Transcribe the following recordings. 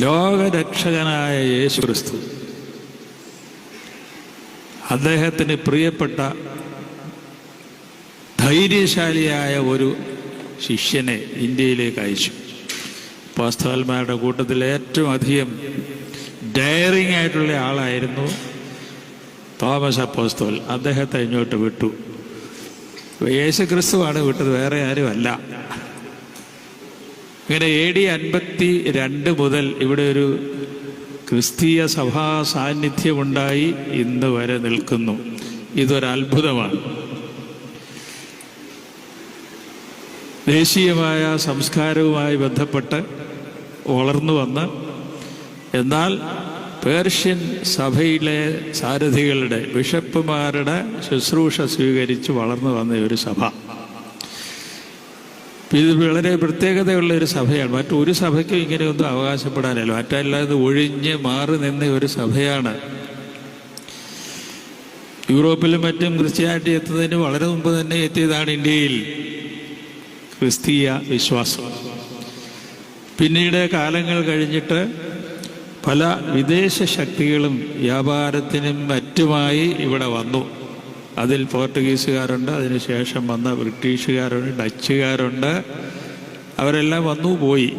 ലോകരക്ഷകനായ യേശു ക്രിസ്തു അദ്ദേഹത്തിന് പ്രിയപ്പെട്ട ധൈര്യശാലിയായ ഒരു ശിഷ്യനെ ഇന്ത്യയിലേക്ക് അയച്ചു. പാസ്തവന്മാരുടെ കൂട്ടത്തിൽ ഏറ്റവും അധികം ഡയറിങ് ആയിട്ടുള്ള ആളായിരുന്നു തോമസ് അപ്പോസ്തോൽ. അദ്ദേഹത്തെ ഇങ്ങോട്ട് വിട്ടു. യേശു ക്രിസ്തുവാണ് വിട്ടത് വേറെ ആരുമല്ല. ഇങ്ങനെ എ ഡി അൻപത്തി രണ്ട് മുതൽ ഇവിടെ ഒരു ക്രിസ്തീയ സഭാ സാന്നിധ്യമുണ്ടായി ഇന്ന് വരെ നിൽക്കുന്നു. ഇതൊരത്ഭുതമാണ് ദേശീയമായ സംസ്കാരവുമായി ബന്ധപ്പെട്ട് വളർന്നു വന്ന് എന്നാൽ പേർഷ്യൻ സഭയിലെ സാരഥികളുടെ ബിഷപ്പുമാരുടെ ശുശ്രൂഷ സ്വീകരിച്ച് വളർന്നു വന്ന ഒരു സഭ. ഇത് വളരെ പ്രത്യേകതയുള്ള ഒരു സഭയാണ്. മറ്റൊരു സഭയ്ക്കും ഇങ്ങനെയൊന്നും അവകാശപ്പെടാനല്ലോ. മറ്റല്ലാതെ ഒഴിഞ്ഞ് മാറി നിന്ന ഒരു സഭയാണ്. യൂറോപ്പിലും മറ്റും ക്രിസ്ത്യാനിറ്റി എത്തുന്നതിന് വളരെ മുമ്പ് തന്നെ എത്തിയതാണ് ഇന്ത്യയിൽ ക്രിസ്തീയ വിശ്വാസം. പിന്നീട് കാലങ്ങൾ കഴിഞ്ഞിട്ട് പല വിദേശ ശക്തികളും വ്യാപാരത്തിനും മറ്റുമായി ഇവിടെ വന്നു. അതിൽ പോർട്ടുഗീസുകാരുണ്ട് അതിനുശേഷം വന്ന ബ്രിട്ടീഷുകാരുണ്ട് ഡച്ചുകാരുണ്ട്. അവരെല്ലാം വന്നു പോയി.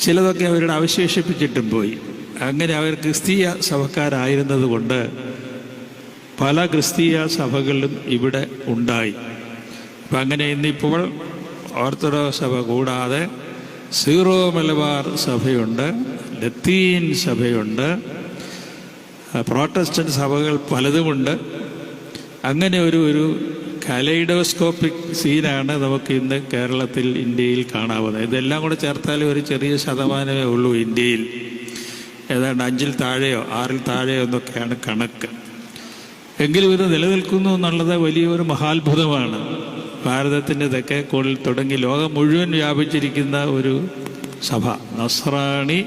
ചിലതൊക്കെ അവരുടെ അവശേഷിപ്പിച്ചിട്ടും പോയി. അങ്ങനെ അവർ ക്രിസ്തീയ സഭക്കാരായിരുന്നത് കൊണ്ട് പല ക്രിസ്തീയ സഭകളും ഇവിടെ ഉണ്ടായി. അപ്പം അങ്ങനെ ഇന്നിപ്പോൾ ഓർത്തഡോക്സ് സഭ കൂടാതെ സീറോ മലബാർ സഭയുണ്ട് ലത്തീൻ സഭയുണ്ട് പ്രോട്ടസ്റ്റന്റ് സഭകൾ പലതുമുണ്ട്. അങ്ങനെ ഒരു ഒരു കലൈഡോസ്കോപ്പിക് സീനാണ് നമുക്ക് ഇന്ന് കേരളത്തിൽ ഇന്ത്യയിൽ കാണാവുന്നത്. ഇതെല്ലാം കൂടെ ചേർത്താൽ ഒരു ചെറിയ ശതമാനമേ ഉള്ളൂ ഇന്ത്യയിൽ. ഏതാണ്ട് അഞ്ചിൽ താഴെയോ ആറിൽ താഴെയോ എന്നൊക്കെയാണ് കണക്ക്. എങ്കിലും ഇത് നിലനിൽക്കുന്നു എന്നുള്ളത് വലിയൊരു മഹാത്ഭുതമാണ്. ഭാരതത്തിന്റെ തെക്കേ കോണിൽ തുടങ്ങി ലോകം മുഴുവൻ വ്യാപിച്ചിരിക്കുന്ന ഒരു സഭ. നസ്രാണി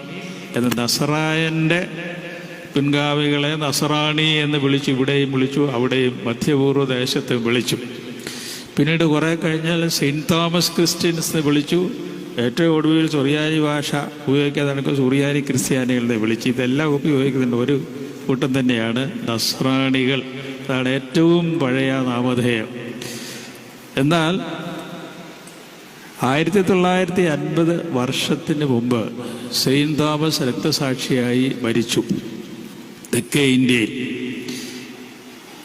എന്ന നസറായന്റെ പിൻഗാമികളെ നസറാണി എന്ന് വിളിച്ചു ഇവിടെയും വിളിച്ചു അവിടെയും മധ്യപൂർവ ദേശത്തും വിളിച്ചു. പിന്നീട് കുറേ കഴിഞ്ഞാൽ സെയിന്റ് തോമസ് ക്രിസ്ത്യൻസ് എന്ന് വിളിച്ചു. ഏറ്റവും ഒടുവിൽ സുറിയാനി ഭാഷ ഉപയോഗിക്കാതെ സുറിയാനി ക്രിസ്ത്യാനികളെ വിളിച്ചു. ഇതെല്ലാം ഉപയോഗിക്കുന്നുണ്ട്. ഒരു കൂട്ടം തന്നെയാണ് നസ്രാണികൾ. അതാണ് ഏറ്റവും പഴയ നാമധേയം. എന്നാൽ ആയിരത്തി തൊള്ളായിരത്തി അൻപത് വർഷത്തിന് മുമ്പ് സെയിന്റ് തോമസ് രക്തസാക്ഷിയായി മരിച്ചു. തെക്കേ ഇന്ത്യയിൽ.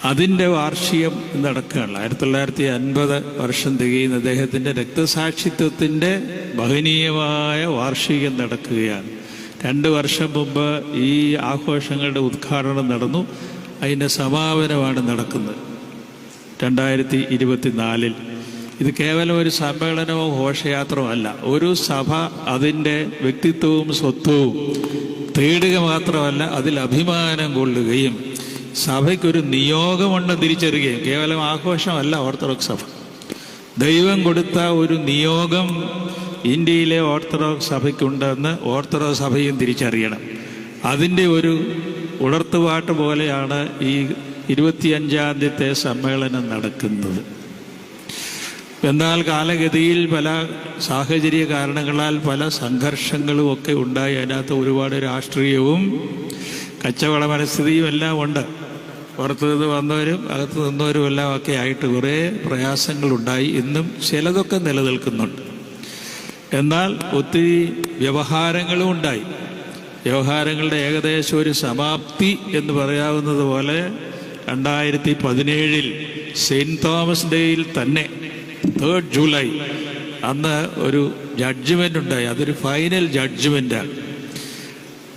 അതിന്റെ വാർഷികം നടക്കുകയാണ്. ആയിരത്തി തൊള്ളായിരത്തി അൻപത് വർഷം തികയുന്ന അദ്ദേഹത്തിന്റെ രക്തസാക്ഷിത്വത്തിന്റെ മഹനീയമായ വാർഷികം നടക്കുകയാണ്. രണ്ട് വർഷം മുമ്പ് ഈ ആഘോഷങ്ങളുടെ ഉദ്ഘാടനം നടന്നു. അതിന്റെ സമാപനമാണ് നടക്കുന്നത്. രണ്ടായിരത്തി ഇരുപത്തിനാലിൽ ഇത് കേവലം ഒരു സമ്മേളനമോ ഘോഷയാത്രയോ അല്ല. ഒരു സഭ അതിന്റെ വ്യക്തിത്വവും സ്വത്വവും തേടുക മാത്രമല്ല അതിൽ അഭിമാനം കൊള്ളുകയും സഭയ്ക്കൊരു നിയോഗമുണ്ട് തിരിച്ചറിയുകയും. കേവലം ആഘോഷമല്ല ഓർത്തഡോക്സ് സഭ. ദൈവം കൊടുത്ത ഒരു നിയോഗം ഇന്ത്യയിലെ ഓർത്തഡോക്സ് സഭയ്ക്കുണ്ടെന്ന് ഓർത്തഡോക്സ് സഭയും തിരിച്ചറിയണം. അതിന്റെ ഒരു ഉണർത്തുപാട്ട് പോലെയാണ് ഈ ഇരുപത്തിയഞ്ചാം തീയതി സമ്മേളനം നടക്കുന്നത്. എന്നാൽ കാലഗതിയിൽ പല സാഹചര്യ കാരണങ്ങളാൽ പല സംഘർഷങ്ങളും ഒക്കെ ഉണ്ടായി. അതിനകത്ത് ഒരുപാട് രാഷ്ട്രീയവും കച്ചവട മനസ്ഥിതിയും എല്ലാം ഉണ്ട്. പുറത്തു നിന്ന് വന്നവരും അകത്ത് നിന്നവരും എല്ലാം ഒക്കെ ആയിട്ട് കുറേ പ്രയാസങ്ങളുണ്ടായി ഇന്നും ചിലതൊക്കെ നിലനിൽക്കുന്നുണ്ട്. എന്നാൽ ഒത്തിരി വ്യവഹാരങ്ങളും ഉണ്ടായി. വ്യവഹാരങ്ങളുടെ ഏകദേശം ഒരു സമാപ്തി എന്ന് പറയാവുന്നത് പോലെ രണ്ടായിരത്തി പതിനേഴിൽ സെയിന്റ് തോമസ് ഡേയിൽ തന്നെ തേർഡ് ജൂലൈ അന്ന് ഒരു ജഡ്ജ്മെന്റ് ഉണ്ടായി. അതൊരു ഫൈനൽ ജഡ്ജ്മെന്റാണ്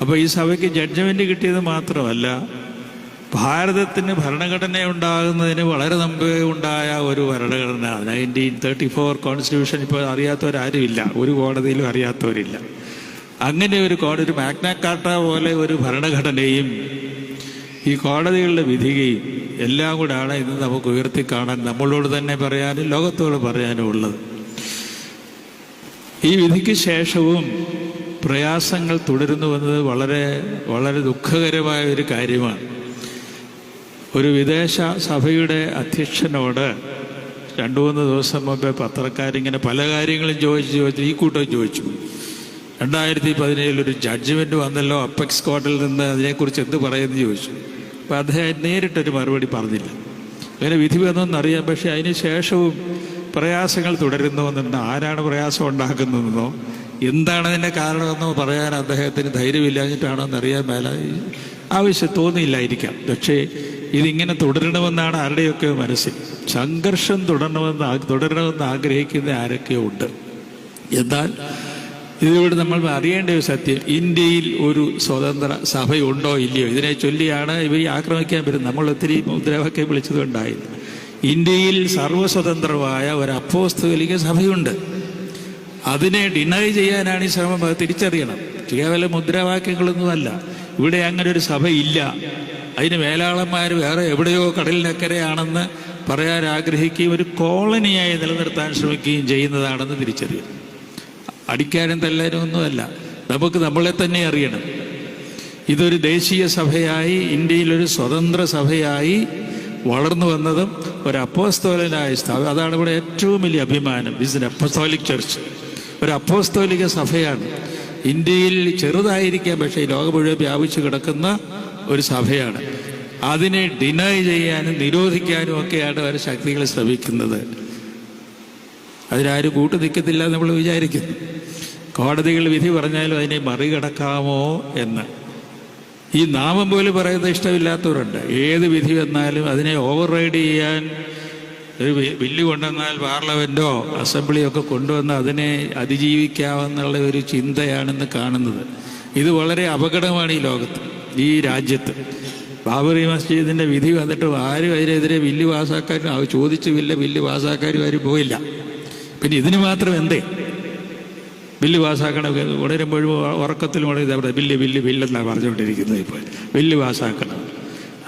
അപ്പോൾ ഈ സഭയ്ക്ക് ജഡ്ജ്മെന്റ് കിട്ടിയത് മാത്രമല്ല ഭാരതത്തിന് ഭരണഘടന ഉണ്ടാകുന്നതിന് വളരെ മുമ്പേ ഉണ്ടായ ഒരു ഭരണഘടന നയന്റീൻ തേർട്ടി ഫോർ കോൺസ്റ്റിറ്റ്യൂഷൻ ഇപ്പോൾ അറിയാത്തവരാരുമില്ല. ഒരു കോടതിയിലും അറിയാത്തവരില്ല. അങ്ങനെ ഒരു കോടതി ഒരു മാഗ്നാക്കാട്ട പോലെ ഒരു ഭരണഘടനയും ഈ കോടതികളുടെ വിധികയും എല്ലാം കൂടാണ് ഇന്ന് നമുക്ക് ഉയർത്തി കാണാൻ നമ്മളോട് തന്നെ പറയാനും ലോകത്തോട് പറയാനും ഉള്ളത്. ഈ വിധിക്ക് ശേഷവും പ്രയാസങ്ങൾ തുടരുന്നു എന്നത് വളരെ വളരെ ദുഃഖകരമായ ഒരു കാര്യമാണ്. ഒരു വിദേശ സഭയുടെ അധ്യക്ഷനോട് രണ്ടു മൂന്ന് ദിവസം മുമ്പേ പത്രക്കാരിങ്ങനെ പല കാര്യങ്ങളും ചോദിച്ച് ചോദിച്ചു ഈ കൂട്ടം ചോദിച്ചു. രണ്ടായിരത്തി പതിനേഴിൽ ഒരു ജഡ്ജ്മെന്റ് വന്നല്ലോ അപ്പെക്സ് കോർട്ടിൽ നിന്ന് അതിനെക്കുറിച്ച് എന്ത് പറയുമെന്ന് ചോദിച്ചു. അപ്പം അദ്ദേഹം നേരിട്ടൊരു മറുപടി പറഞ്ഞില്ല. അങ്ങനെ വിധി അറിയാം. പക്ഷെ അതിന് ശേഷവും പ്രയാസങ്ങൾ തുടരുന്നുവെന്നുണ്ട് ആരാണ് പ്രയാസം ഉണ്ടാക്കുന്നതെന്നോ എന്താണ് അതിന്റെ കാരണമെന്നോ പറയാൻ അദ്ദേഹത്തിന് ധൈര്യമില്ലാഞ്ഞിട്ടാണോ എന്നറിയാൻ മേല. ആവശ്യം തോന്നിയില്ലായിരിക്കാം. പക്ഷേ ഇതിങ്ങനെ തുടരണമെന്നാണ് ആരുടെയൊക്കെ മനസ്സിൽ. സംഘർഷം തുടരണമെന്ന് തുടരണമെന്ന് ആഗ്രഹിക്കുന്ന ആരൊക്കെയോ ഉണ്ട്. എന്നാൽ ഇതിലൂടെ നമ്മൾ അറിയേണ്ട ഒരു സത്യം ഇന്ത്യയിൽ ഒരു സ്വതന്ത്ര സഭയുണ്ടോ ഇല്ലയോ? ഇതിനെ ചൊല്ലിയാണ് ഇവർ ആക്രമിക്കാൻ വരുന്നത്. നമ്മൾ ഒത്തിരി മുദ്രാവാക്യം വിളിച്ചതുണ്ടായിരുന്നു ഇന്ത്യയിൽ സർവസ്വതന്ത്രമായ ഒരു അപ്പോസ്തോലിക സഭയുണ്ട്. അതിനെ ഡിനൈ ചെയ്യാനാണ് ഈ ശ്രമം. അത് തിരിച്ചറിയണം. കേവലം മുദ്രാവാക്യങ്ങളൊന്നുമല്ല. ഇവിടെ അങ്ങനെ ഒരു ഇല്ല. അതിന് മേലാളന്മാർ വേറെ എവിടെയോ കടലിനക്കരയാണെന്ന് പറയാൻ ആഗ്രഹിക്കുകയും ഒരു കോളനിയായി നിലനിർത്താൻ ശ്രമിക്കുകയും ചെയ്യുന്നതാണെന്ന് തിരിച്ചറിയണം. അടിക്കാനും തല്ലാനും ഒന്നുമല്ല. നമുക്ക് നമ്മളെ തന്നെ അറിയണം. ഇതൊരു ദേശീയ സഭയായി ഇന്ത്യയിലൊരു സ്വതന്ത്ര സഭയായി വളർന്നു വന്നതും ഒരു അപ്പോസ്തോലനായ സ്ഥാപനം അതാണ് ഇവിടെ ഏറ്റവും വലിയ അഭിമാനം. ഇസ് അപ്പോസ്തോലിക് ചർച്ച് ഒരു അപ്പോസ്തോലിക സഭയാണ്. ഇന്ത്യയിൽ ചെറുതായിരിക്കാം പക്ഷേ ലോകം മുഴുവൻ വ്യാപിച്ചു കിടക്കുന്ന ഒരു സഭയാണ്. അതിനെ ഡിനൈ ചെയ്യാനും നിരോധിക്കാനും ഒക്കെയാണ് അവർ ശക്തികൾ ശ്രമിക്കുന്നത്. അതിനാരും കൂട്ടു നിൽക്കത്തില്ല നമ്മൾ വിചാരിക്കുന്നു. കോടതികൾ വിധി പറഞ്ഞാലും അതിനെ മറികടക്കാമോ എന്ന്. ഈ നാമം പോലും പറയുന്നത് ഇഷ്ടമില്ലാത്തവരുണ്ട്. ഏത് വിധി വന്നാലും അതിനെ ഓവർ റൈഡ് ചെയ്യാൻ ഒരു ബില്ല് കൊണ്ടുവന്നാൽ പാർലമെന്റോ അസംബ്ലിയോ ഒക്കെ കൊണ്ടുവന്ന് അതിനെ അതിജീവിക്കാമെന്നുള്ള ഒരു ചിന്തയാണെന്ന് കാണുന്നത്. ഇത് വളരെ അപകടമാണ് ഈ ലോകത്ത് ഈ രാജ്യത്ത്. ബാബറി മസ്ജിദിന്റെ വിധി വന്നിട്ട് ആരും അതിനെതിരെ ബില്ല് പാസ്സാക്കാനും ചോദിച്ചു ബില്ല് ബില്ല് പാസ്സാക്കാനും ആരും പോയില്ല. പിന്നെ ഇതിന് മാത്രം എന്തേ? ബില്ല് പാസ്സാക്കണം ഉണരുമ്പോഴും ഉറക്കത്തിലും ഉണരുത് അവിടെ ബില്ല് ബില്ല് ബില്ലെന്നാണ് പറഞ്ഞുകൊണ്ടിരിക്കുന്നത് ഇപ്പോൾ. ബില്ല് പാസ്സാക്കണം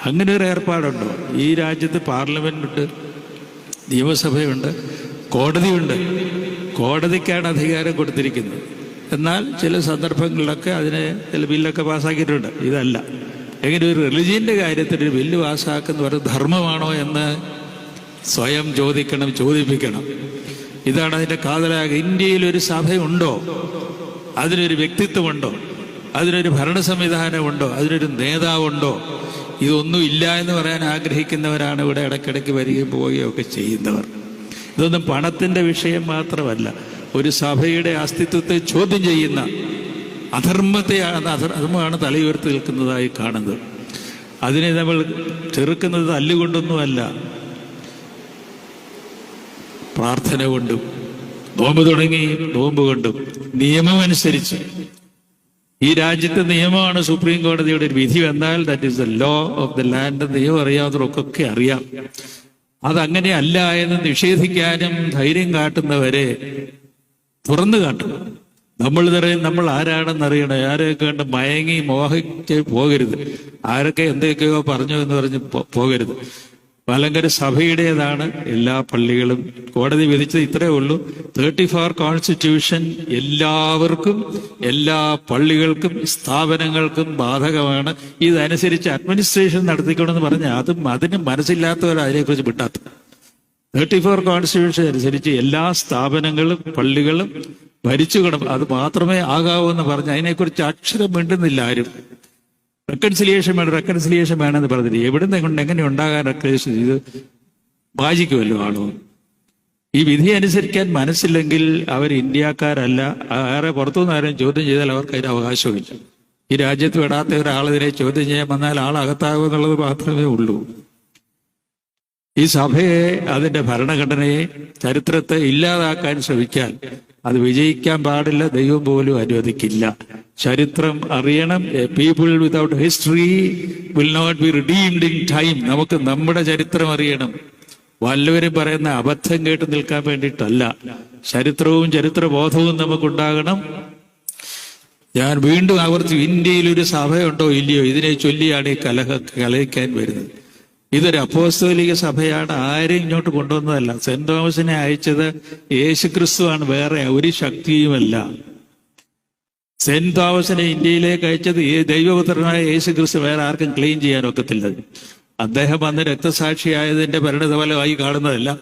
അങ്ങനെ ഒരു ഏർപ്പാടുണ്ടോ. ഈ രാജ്യത്ത് പാർലമെന്റുണ്ട് നിയമസഭയുണ്ട് കോടതിയുണ്ട്. കോടതിക്കാണ് അധികാരം കൊടുത്തിരിക്കുന്നത്. എന്നാൽ ചില സന്ദർഭങ്ങളിലൊക്കെ അതിനെ ചില ബില്ലൊക്കെ പാസ്സാക്കിയിട്ടുണ്ട് ഇതല്ല. എങ്ങനെ ഒരു റിലിജിയന്റെ കാര്യത്തിൽ ഒരു ബില്ല് പാസ്സാക്കുന്ന ഒരു ധർമ്മമാണോ എന്ന് സ്വയം ചോദിക്കണം ചോദിപ്പിക്കണം. ഇതാണ് അതിന്റെ കാതലാക. ഇന്ത്യയിൽ ഒരു സഭയുണ്ടോ? അതിനൊരു വ്യക്തിത്വമുണ്ടോ? അതിനൊരു ഭരണ സംവിധാനമുണ്ടോ അതിനൊരു നേതാവുണ്ടോ? ഇതൊന്നും ഇല്ല എന്ന് പറയാൻ ആഗ്രഹിക്കുന്നവരാണ് ഇവിടെ ഇടയ്ക്കിടയ്ക്ക് വരികയും പോവുകയും ഒക്കെ ചെയ്യുന്നവർ. ഇതൊന്നും പണത്തിന്റെ വിഷയം മാത്രമല്ല. ഒരു സഭയുടെ അസ്തിത്വത്തെ ചോദ്യം ചെയ്യുന്ന അധർമ്മത്തെയാണ് അധർ- അധർമ്മമാണ് തലയുയർത്തി നിൽക്കുന്നതായി കാണുന്നത്. അതിനെ നമ്മൾ ചെറുക്കുന്നത് തല്ലുകൊണ്ടൊന്നുമല്ല. പ്രാർത്ഥന കൊണ്ടും നോമ്പ് തുടങ്ങി നോമ്പ് കൊണ്ടും നിയമമനുസരിച്ച്. ഈ രാജ്യത്തെ നിയമമാണ് സുപ്രീം കോടതിയുടെ ഒരു വിധി വന്നാൽ that is the law of the land നിയമം അറിയാവുന്നവർക്കൊക്കെ അറിയാം. അതങ്ങനെ അല്ല എന്ന് നിഷേധിക്കാനും ധൈര്യം കാട്ടുന്നവരെ തുറന്നു കാട്ടും നമ്മൾ ഇതറിയും നമ്മൾ ആരാണെന്ന് അറിയണം? ആരെയൊക്കെ കണ്ട് മയങ്ങി മോഹിച്ച് പോകരുത്. ആരൊക്കെ എന്തൊക്കെയോ പറഞ്ഞു എന്ന് പറഞ്ഞ് പോകരുത്. മലങ്കര സഭയുടേതാണ് എല്ലാ പള്ളികളും. കോടതി വിധിച്ചത് ഇത്രയേ ഉള്ളൂ. തേർട്ടി ഫോർ കോൺസ്റ്റിറ്റ്യൂഷൻ എല്ലാവർക്കും എല്ലാ പള്ളികൾക്കും സ്ഥാപനങ്ങൾക്കും ബാധകമാണ്. ഇതനുസരിച്ച് അഡ്മിനിസ്ട്രേഷൻ നടത്തിക്കണമെന്ന് പറഞ്ഞാൽ അതും അതിന് മനസ്സില്ലാത്തവർ അതിനെക്കുറിച്ച് വിട്ടാത്ത. തേർട്ടി ഫോർ കോൺസ്റ്റിറ്റ്യൂഷൻ അനുസരിച്ച് എല്ലാ സ്ഥാപനങ്ങളും പള്ളികളും ഭരിച്ചുകിടം അത് മാത്രമേ ആകാവൂ എന്ന് പറഞ്ഞ് അതിനെക്കുറിച്ച് അക്ഷരം മിണ്ടുന്നില്ല ആരും. റെക്കൺസിലിയേഷൻ വേണം റെക്കൺസിലിയേഷൻ വേണമെന്ന് പറഞ്ഞിട്ട് എവിടുന്ന് കൊണ്ട് എങ്ങനെ ഉണ്ടാകാൻ റെക്കൺസിലേഷൻ ഇത് വാചിക്കുമല്ലോ ആളോ? ഈ വിധി അനുസരിക്കാൻ മനസ്സില്ലെങ്കിൽ അവർ ഇന്ത്യക്കാരല്ല. ആരെ പുറത്തുനിന്ന് ആരും ചോദ്യം ചെയ്താൽ അവർക്ക് അതിന് അവകാശമില്ല. ഈ രാജ്യത്ത് വിടാത്ത ഒരാളിതിനെ ചോദ്യം ചെയ്യാൻ വന്നാൽ ആൾ അകത്താകും എന്നുള്ളത് മാത്രമേ ഉള്ളൂ. ഈ സഭയെ അതിന്റെ ഭരണഘടനയെ ചരിത്രത്തെ ഇല്ലാതാക്കാൻ ശ്രമിക്കാൻ അത് വിജയിക്കാൻ പാടില്ല ദൈവം പോലും അനുവദിക്കില്ല. ചരിത്രം അറിയണം. People without history will not be redeemed in time നമുക്ക് നമ്മുടെ ചരിത്രം അറിയണം. വല്ലവരും പറയുന്ന അബദ്ധം കേട്ട് നിൽക്കാൻ വേണ്ടിയിട്ടല്ല. ചരിത്രവും ചരിത്രബോധവും നമുക്കുണ്ടാകണം. ഞാൻ വീണ്ടും ആവർത്തി ഇന്ത്യയിൽ ഒരു സഭയുണ്ടോ ഇല്ലയോ? ഇതിനെ ചൊല്ലിയാണ് ഈ കലഹ കലഹിക്കാൻ വരുന്നത്. ഇതൊരു അപ്പോസ്തോലിക സഭയാണ്. ആരെയും ഇങ്ങോട്ട് കൊണ്ടുവന്നതല്ല. സെന്റ് തോമസിനെ അയച്ചത് യേശുക്രിസ്തുവാണ്. വേറെ ഒരു ശക്തിയുമല്ല. സെന്റ് തോമസിനെ ഇന്ത്യയിലേക്ക് അയച്ചത് ദൈവപുത്രനായ യേശുക്രിസ്തു. വേറെ ആർക്കും ക്ലീൻ ചെയ്യാൻ ഒക്കത്തില്ല. അദ്ദേഹം അന്ന് രക്തസാക്ഷിയായതിന്റെ പരിണിതഫലമായി കാണുന്നതല്ല.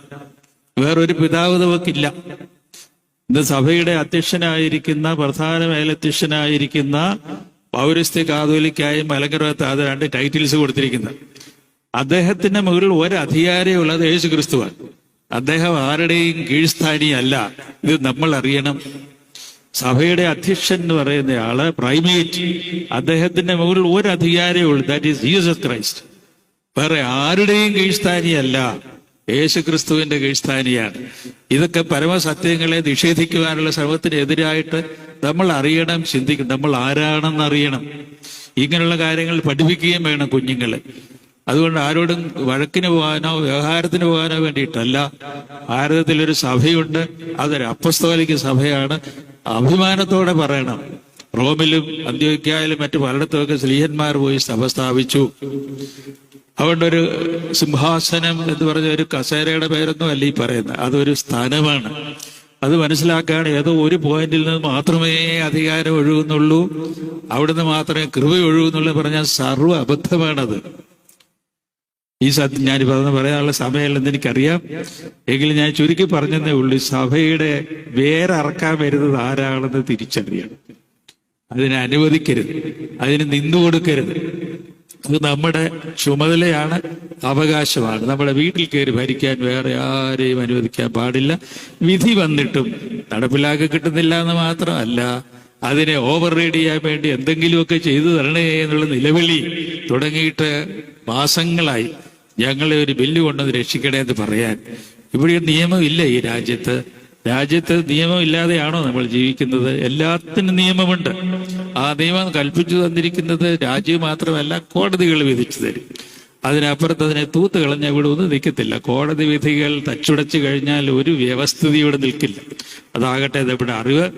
വേറൊരു പിതാവ് നമുക്കില്ല. ഇന്ന് സഭയുടെ അധ്യക്ഷനായിരിക്കുന്ന പ്രധാന മേലധ്യക്ഷനായിരിക്കുന്ന പൗരസ്ത്യ കാതോലിക്കായും മലങ്കരത്ത് അത് രണ്ട് ടൈറ്റിൽസ് കൊടുത്തിരിക്കുന്നത്. അദ്ദേഹത്തിന്റെ മുകളിൽ ഒരു ഉള്ളത് യേശു ക്രിസ്തുവാണ് അദ്ദേഹം ആരുടെയും കീഴ്സ്ഥാനിയല്ല. ഇത് നമ്മൾ അറിയണം. സഭയുടെ അധ്യക്ഷൻ എന്ന് പറയുന്ന ആൾ പ്രൈമേറ്റ്. അദ്ദേഹത്തിന്റെ മുകളിൽ ഒരു അധികാരമേ ഉള്ളൂ ദാറ്റ് ഈസ് ജീസസ് ക്രൈസ്റ്റ് വേറെ ആരുടെയും കീഴ്സ്ഥാനിയല്ല. യേശു ക്രിസ്തുവിന്റെ കീഴ്സ്ഥാനിയാണ്. ഇതൊക്കെ പരമസത്യങ്ങളെ നിഷേധിക്കുവാനുള്ള ശ്രമത്തിനെതിരായിട്ട് നമ്മൾ അറിയണം ചിന്തിക്കണം. നമ്മൾ ആരാണെന്ന് അറിയണം. ഇങ്ങനെയുള്ള കാര്യങ്ങൾ പഠിപ്പിക്കുകയും വേണം കുഞ്ഞുങ്ങളെ. അതുകൊണ്ട് ആരോടും വഴക്കിന് പോകാനോ വ്യവഹാരത്തിന് പോകാനോ വേണ്ടിയിട്ടല്ല. ഭാരതത്തിലൊരു സഭയുണ്ട്. അതൊരു അപ്പസ്തോലിക സഭയാണ്. അഭിമാനത്തോടെ പറയണം. റോമിലും അന്ത്യോക്യായാലും മറ്റു പലയിടത്തുമൊക്കെ സ്ലീഹന്മാർ പോയി സഭ സ്ഥാപിച്ചു. അതുകൊണ്ട് ഒരു സിംഹാസനം എന്ന് പറഞ്ഞ ഒരു കസേരയുടെ പേരൊന്നും അല്ല ഈ പറയുന്നത്. അതൊരു സ്ഥാനമാണ്. അത് മനസ്സിലാക്കാൻ ഏതോ ഒരു പോയിന്റിൽ നിന്ന് മാത്രമേ അധികാരം ഒഴുകുന്നുള്ളൂ. അവിടുന്ന് മാത്രമേ കൃപ ഒഴുകുന്നുള്ളൂ പറഞ്ഞാൽ സർവ അബദ്ധമാണത്. ഈ സത്യം ഞാൻ പറഞ്ഞ പറയാനുള്ള സമയമല്ലെന്ന് എനിക്കറിയാം. എങ്കിലും ഞാൻ ചുരുക്കി പറഞ്ഞതേ ഉള്ളൂ സഭയുടെ വേരറക്കാൻ വരുന്നത് ആരാണെന്ന് തിരിച്ചറിയണം. അതിനെ അനുവദിക്കരുത്. അതിന് നിന്നു കൊടുക്കരുത്. അത് നമ്മുടെ ചുമതലയാണ് അവകാശമാണ്. നമ്മുടെ വീട്ടിൽ കയറി ഭരിക്കാൻ വേറെ ആരെയും അനുവദിക്കാൻ പാടില്ല. വിധി വന്നിട്ടും നടപ്പിലാക്കി കിട്ടുന്നില്ല എന്ന് മാത്രമല്ല അതിനെ ഓവർ റൈഡ് ചെയ്യാൻ വേണ്ടി എന്തെങ്കിലുമൊക്കെ ചെയ്തു തരണേ എന്നുള്ള നിലവിളി തുടങ്ങിയിട്ട് മാസങ്ങളായി. ഞങ്ങളെ ഒരു ബില്ല് കൊണ്ടത് രക്ഷിക്കണേ എന്ന് പറയാൻ ഇവിടെ ഒരു നിയമമില്ല ഈ രാജ്യത്ത്. രാജ്യത്ത് നിയമമില്ലാതെയാണോ നമ്മൾ ജീവിക്കുന്നത്? എല്ലാത്തിനും നിയമമുണ്ട്. ആ നിയമം കൽപ്പിച്ചു തന്നിരിക്കുന്നത് രാജ്യം മാത്രമല്ല കോടതികൾ വിധിച്ചു തരും. അതിനപ്പുറത്ത് അതിനെ തൂത്ത് കളഞ്ഞ ഇവിടെ ഒന്നും നിൽക്കത്തില്ല. കോടതി വിധികൾ തച്ചുടച്ചു കഴിഞ്ഞാൽ ഒരു വ്യവസ്ഥിതി ഇവിടെ നിൽക്കില്ല. അതാകട്ടെ നമ്മുടെ അറിവ്.